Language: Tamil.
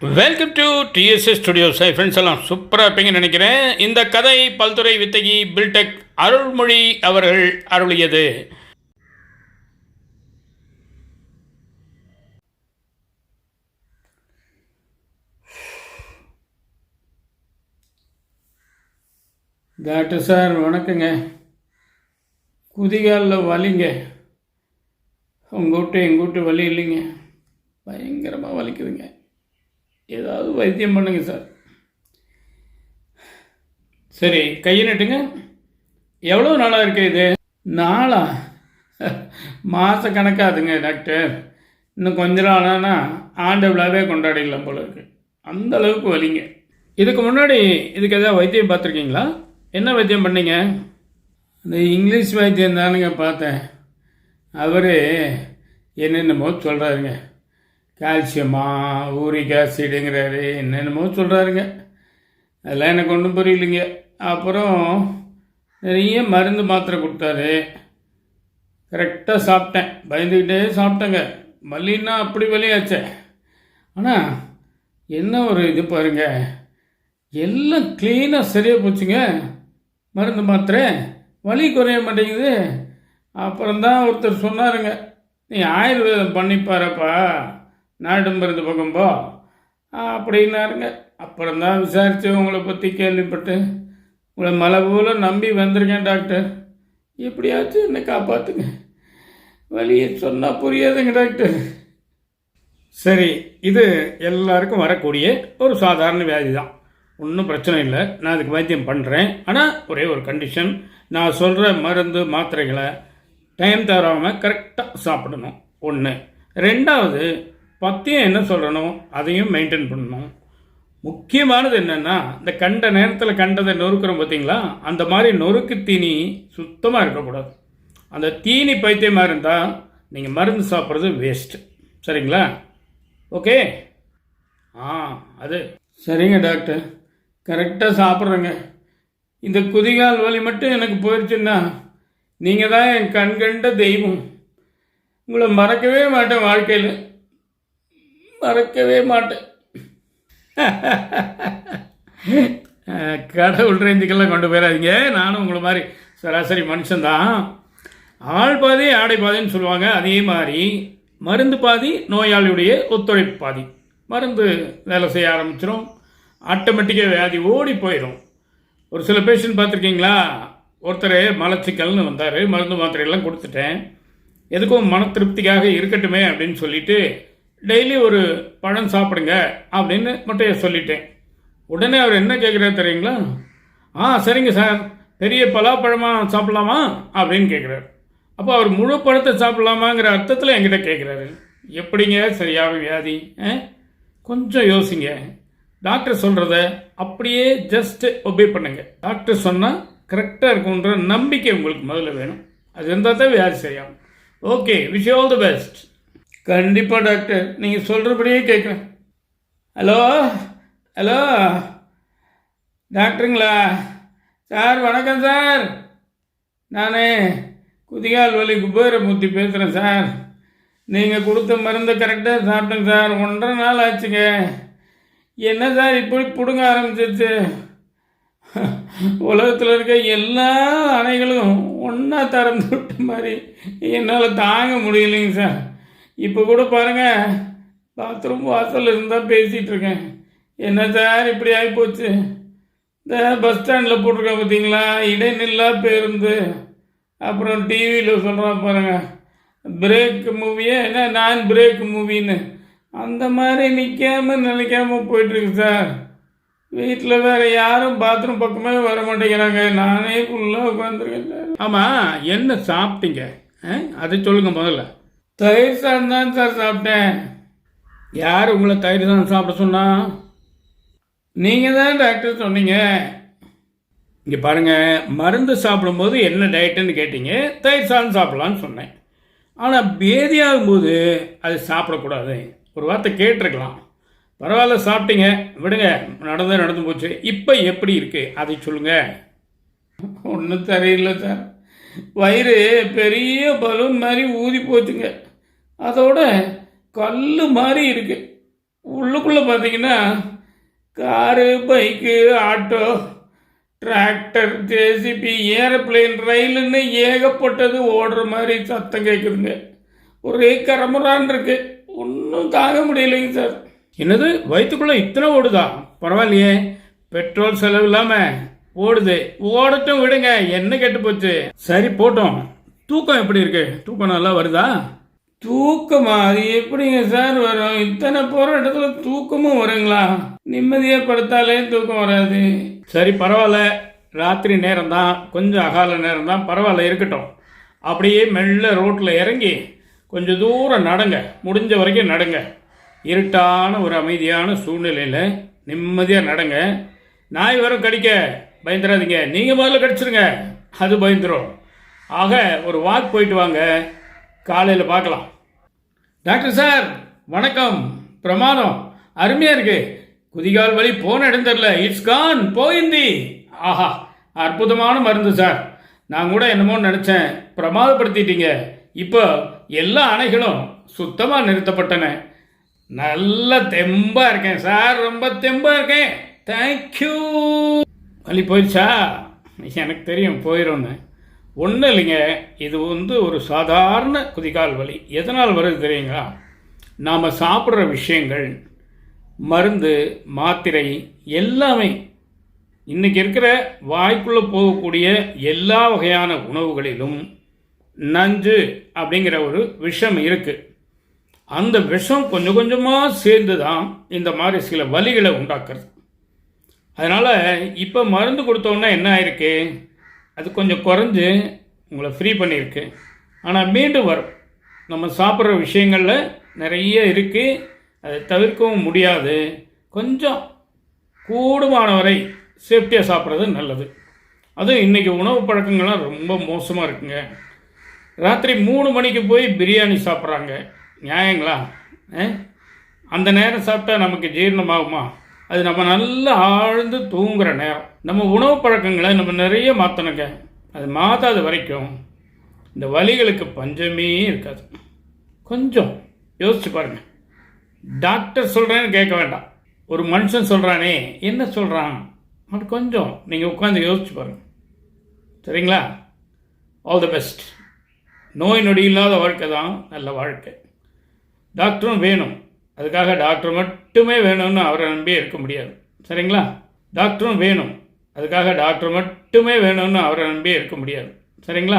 Welcome to TSS studios friends எல்லாம் சூப்பராக இருப்பீங்கன்னு நினைக்கிறேன். இந்த கதை பல்துறை வித்தகி பில்டெக் அருள்மொழி அவர்கள் அருளியது. டாக்டர் சார் வணக்கங்க. குதிகாலில் வலிங்க. உங்கூட்டு எங்கூட்டு வலி இல்லைங்க. பயங்கரமாக வலிக்குதுங்க. ஏதாவது வைத்தியம் பண்ணுங்க சார். சரி கையை நட்டுங்க. எவ்வளோ நாளாக இருக்கு இது? நாளா? மாத கணக்காதுங்க டாக்டர். இன்னும் கொஞ்ச நாளானா ஆண்டு விழாவே கொண்டாடிடலாம் போல இருக்கு. அந்த அளவுக்கு வலிங்க. இதுக்கு முன்னாடி இதுக்கு எதாவது வைத்தியம் பார்த்துருக்கீங்களா? என்ன வைத்தியம் பண்ணீங்க? இந்த இங்கிலீஷ் வைத்தியம் தானுங்க பார்த்தேன். அவர் என்னென்னமோ சொல்கிறாருங்க கால்சியமா ஊரிக் ஆசிடுங்கிறாரு. என்னென்னமோ சொல்கிறாருங்க அதெல்லாம் எனக்கு ஒன்றும் புரியலைங்க. அப்புறம் நிறைய மருந்து மாத்திரை கொடுத்தாரு. கரெக்டாக சாப்பிட்டேன். பயந்துக்கிட்டே சாப்பிட்டேங்க. மல்லின்னா அப்படி வலியாச்சே. ஆனால் என்ன ஒரு இது பாருங்க. எல்லாம் க்ளீனாக சரியாக போச்சுங்க. மருந்து மாத்திரை. வலி குறைய மாட்டேங்குது. அப்புறம் தான் ஒருத்தர் சொன்னாருங்க. நீ ஆயுர்வேதம் பண்ணிப்பாரப்பா. நாட்டு மருந்து பக்கம்போ அப்படின்னாருங்க. அப்புறம்தான் விசாரித்து உங்களை பற்றி கேள்விப்பட்டு உங்களை மலை போல நம்பி வந்திருக்கேன் டாக்டர். எப்படியாச்சும் என்னை காப்பாற்றுங்க வழியை சொன்னால் புரியாதுங்க டாக்டர். சரி இது எல்லாருக்கும் வரக்கூடிய ஒரு சாதாரண வியாதி தான் ஒன்றும் பிரச்சனை இல்லை. நான் அதுக்கு வைத்தியம் பண்ணுறேன் ஆனால் ஒரே ஒரு கண்டிஷன் நான் சொல்கிற மருந்து மாத்திரைகளை டைம் தராமல் கரெக்டாக சாப்பிடணும். ஒன்று ரெண்டாவது பத்தியம் என்ன சொல்லணும்? அதையும் மெயின்டைன் பண்ணணும். முக்கியமானது என்னென்னா இந்த கண்ட நேரத்தில் கண்டதை நொறுக்கிறோம் பார்த்தீங்களா அந்த மாதிரி நொறுக்கு தீனி சுத்தமாக இருக்கக்கூடாது. அந்த தீனி பைத்தியமாக இருந்தால் நீங்கள் மருந்து சாப்பிட்றது வேஸ்ட்டு சரிங்களா? ஓகே ஆ அது சரிங்க டாக்டர். கரெக்டாக சாப்பிட்றேங்க. இந்த குதிகால் வலி மட்டும் எனக்கு போயிடுச்சுன்னா நீங்கள் தான் என் கண்கண்ட தெய்வம். உங்களை மறக்கவே மாட்டேன் வாழ்க்கையில். மறக்கவே மாட்டேன். கடவுள் ரேஞ்சுக்கெல்லாம் கொண்டு போயிடாதீங்க. நானும் உங்களை மாதிரி சராசரி மனுஷன்தான். ஆள் பாதி ஆடை பாதின்னு சொல்லுவாங்க. அதே மாதிரி மருந்து பாதி நோயாளியுடைய ஒத்துழைப்பு பாதி. மருந்து வேலை செய்ய ஆரம்பிச்சிடும் ஆட்டோமேட்டிக்காக வியாதி ஓடி போயிடும் ஒரு சில பேஷண்ட் பார்த்துருக்கீங்களா? ஒருத்தர் மலச்சிக்கல்னு வந்தார். மருந்து மாத்திரையெல்லாம் கொடுத்துட்டேன். எதுக்கும் மன திருப்திக்காக இருக்கட்டுமே அப்படின்னு சொல்லிட்டு டெய்லி ஒரு பழம் சாப்பிடுங்க அப்படின்னு மட்டும் சொல்லிட்டேன். உடனே அவர் என்ன கேட்குறாரு தெரியுங்களா? ஆ சரிங்க சார். பெரிய பலாப்பழமாக சாப்பிட்லாமா? அப்படின்னு கேட்குறாரு. அப்போ அவர் முழு பழத்தை சாப்பிட்லாமாங்கிற அர்த்தத்தில் என்கிட்ட கேட்குறாரு. எப்படிங்க? சரியாக வியாதி ஆ? கொஞ்சம் யோசிங்க. டாக்டர் சொல்கிறத அப்படியே ஜஸ்ட் ஒபே பண்ணுங்க. டாக்டர் சொன்னால் கரெக்டாக இருக்குன்ற நம்பிக்கை உங்களுக்கு முதல்ல வேணும். அது இருந்தால் தான் வியாதி சரியாகும். Okay wish all the best கண்டிப்பாக டாக்டர். நீங்கள் சொல்கிறபடியே கேட்குறேன். ஹலோ? ஹலோ? டாக்டருங்களா? சார் வணக்கம் சார். நான் குதிகால் வலி குபேரமூர்த்தி பேசுகிறேன் சார். நீங்கள் கொடுத்த மருந்து கரெக்டாக சாப்பிட்டேங்க சார். ஒன்றரை நாள் ஆச்சுங்க. என்ன சார் இப்படி பிடுங்க ஆரம்பிச்சிருச்சு? உலகத்தில் இருக்க எல்லா அணைகளும் ஒன்றா திறந்து விட்ட மாதிரி என்னால் தாங்க முடியலைங்க சார். இப்போ கூட பாருங்கள் பாத்ரூம் வாசலில் இருந்தால் பேசிகிட்டு இருக்கேன். என்ன சார் இப்படி ஆகிப்போச்சு இந்த பஸ் ஸ்டாண்டில் போட்டிருக்கேன் பார்த்தீங்களா இடைநில்லா பேருந்து. அப்புறம் டிவியில் சொல்கிறான் பாருங்க பிரேக் மூவியே என்ன நான் பிரேக் மூவின்னு அந்த மாதிரி நிற்காம நினைக்காம போயிட்டுருக்கு சார். வீட்டில் வேற யாரும் பாத்ரூம் பக்கமே வர மாட்டேங்கிறாங்க. நானே ஃபுல்லாக உட்காந்துருக்கேன் சார். ஆமாம் என்ன சாப்பிட்டீங்க? ஆ? அதை சொல்லுங்கள் முதல்ல. தயிர் சாதம் தான் சார் சாப்பிட்டேன். யார் உங்களை தயிர் சாதம் சாப்பிட சொன்னா? நீங்கள் தான் டாக்டர் சொன்னீங்க. இங்கே பாருங்கள் மருந்து சாப்பிடும்போது என்ன டயட்டுன்னு கேட்டீங்க தயிர் சாதம் சாப்பிட்லான்னு சொன்னேன். ஆனால் பேதியாகும் போது அது சாப்பிடக்கூடாது. ஒரு வார்த்தை கேட்டிருக்கலாம். பரவாயில்ல சாப்பிட்டீங்க. விடுங்க நடந்து நடந்து போச்சு. இப்போ எப்படி இருக்குது அதை சொல்லுங்க. ஒன்றும் தெரியல சார். வயிறு பெரிய பலூன் மாதிரி ஊதி போச்சுங்க. அதோட கல் மாதிரி இருக்கு. உள்ளுக்குள்ளே பார்த்தீங்கன்னா car bike auto tractor JCB aeroplane ரயிலுன்னு ஏகப்பட்டது ஓடுற மாதிரி சத்தம் கேட்குதுங்க ஒரே கரமுறான் இருக்கு. ஒன்றும் தாங்க முடியலைங்க சார். என்னது? வயிற்றுக்குள்ளே இத்தனை ஓடுதா? பரவாயில்லையே. பெட்ரோல் செலவு இல்லாமல் ஓடுது. ஓடட்டும் விடுங்க. என்ன கெட்டு போச்சு? சரி போட்டோம். தூக்கம் எப்படி இருக்கு? தூக்கம் நல்லா வருதா? தூக்கமாக அது எப்படிங்க சார் வரும்? இத்தனை போகிற இடத்துல தூக்கமும் வருங்களா? நிம்மதியாக படுத்தாலே தூக்கம் வராது. சரி பரவாயில்ல. ராத்திரி நேரம் தான் கொஞ்சம் அகால நேரம் தான் பரவாயில்ல இருக்கட்டும். அப்படியே மெல்ல ரோட்டில் இறங்கி கொஞ்சம் தூரம் நடங்க. முடிஞ்ச வரைக்கும் நடங்க. இருட்டான ஒரு அமைதியான சூழ்நிலையில் நிம்மதியாக நடங்க. நாய் வரும் கடிக்க. பயந்துடாதீங்க. நீங்கள் முதல்ல கடிச்சிருங்க. அது பயந்துரும். ஆக ஒரு வாக் போயிட்டு வாங்க. காலையில் பார்க்கலாம். டாக்டர் சார் வணக்கம். பிரமாதம். அருமையாக இருக்கு. குதிகால் வலி போன இடம் தெரில இட்ஸ் கான் போயிந்தி. ஆஹா அற்புதமான மருந்து சார். நான் கூட என்னமோ நினச்சேன். பிரமாதப்படுத்திட்டீங்க. இப்போ எல்லா அணைகளும் சுத்தமாக நிறுத்தப்பட்டன. நல்ல தெம்பாக இருக்கேன் சார். ரொம்ப தெம்பாக இருக்கேன். தேங்க்யூ வலி போயிடுச்சா? எனக்கு தெரியும் போயிடும்னு ஒன்றும் இல்லைங்க இது வந்து ஒரு சாதாரண குதிகால் வலி. எதனால் வருது தெரியுங்களா? நாம் சாப்பிட்ற விஷயங்கள் மருந்து மாத்திரை எல்லாமே இன்றைக்கி இருக்கிற வாய்க்குள்ளே போகக்கூடிய எல்லா வகையான உணவுகளிலும் நஞ்சு அப்படிங்கிற ஒரு விஷம் இருக்குது அந்த விஷம் கொஞ்சம் கொஞ்சமாக சேர்ந்து தான் இந்த மாதிரி சில வலிகளை உண்டாக்குறது. அதனால் இப்போ மருந்து கொடுத்தோன்னா என்ன ஆயிருக்கு? அது கொஞ்சம் குறைஞ்சு உங்களை ஃப்ரீ பண்ணியிருக்கு. ஆனால் மீண்டும் வரும். நம்ம சாப்பிட்ற விஷயங்களில் நிறைய இருக்குது அதை தவிர்க்கவும் முடியாது. கொஞ்சம் கூடுமான வரை சேஃப்டியாக சாப்பிட்றது நல்லது. அதுவும் இன்றைக்கி உணவு பழக்கங்கள்லாம் ரொம்ப மோசமாக இருக்குங்க. ராத்திரி மூணு மணிக்கு போய் பிரியாணி சாப்பிட்றாங்க. நியாயங்களா? ஆ? அந்த நேரம் சாப்பிட்டா நமக்கு ஜீரணமாகுமா? அது நம்ம நல்லா ஆழ்ந்து தூங்குற நேரம். நம்ம உணவு பழக்கங்களை நம்ம நிறைய மாற்றணுங்க அது மாற்றாத வரைக்கும் இந்த வலிகளுக்கு பஞ்சமே இருக்காது. கொஞ்சம் யோசிச்சு பாருங்க. டாக்டர் சொல்கிறேன்னு கேட்க வேண்டாம். ஒரு மனுஷன் சொல்கிறானே என்ன சொல்கிறான் அது கொஞ்சம் நீங்கள் உட்காந்து யோசிச்சு பாருங்கள் சரிங்களா? ஆல் தி பெஸ்ட் நோய் நொடி இல்லாத வாழ்க்கை தான் நல்ல வாழ்க்கை. டாக்டரும் வேணும். அதுக்காக டாக்டர் மட்டுமே வேணும்னு அவரை நம்பி இருக்க முடியாது. சரிங்களா? டாக்டரும் வேணும். அதுக்காக டாக்டர் மட்டுமே வேணும்னு அவரை நம்பி இருக்க முடியாது. சரிங்களா?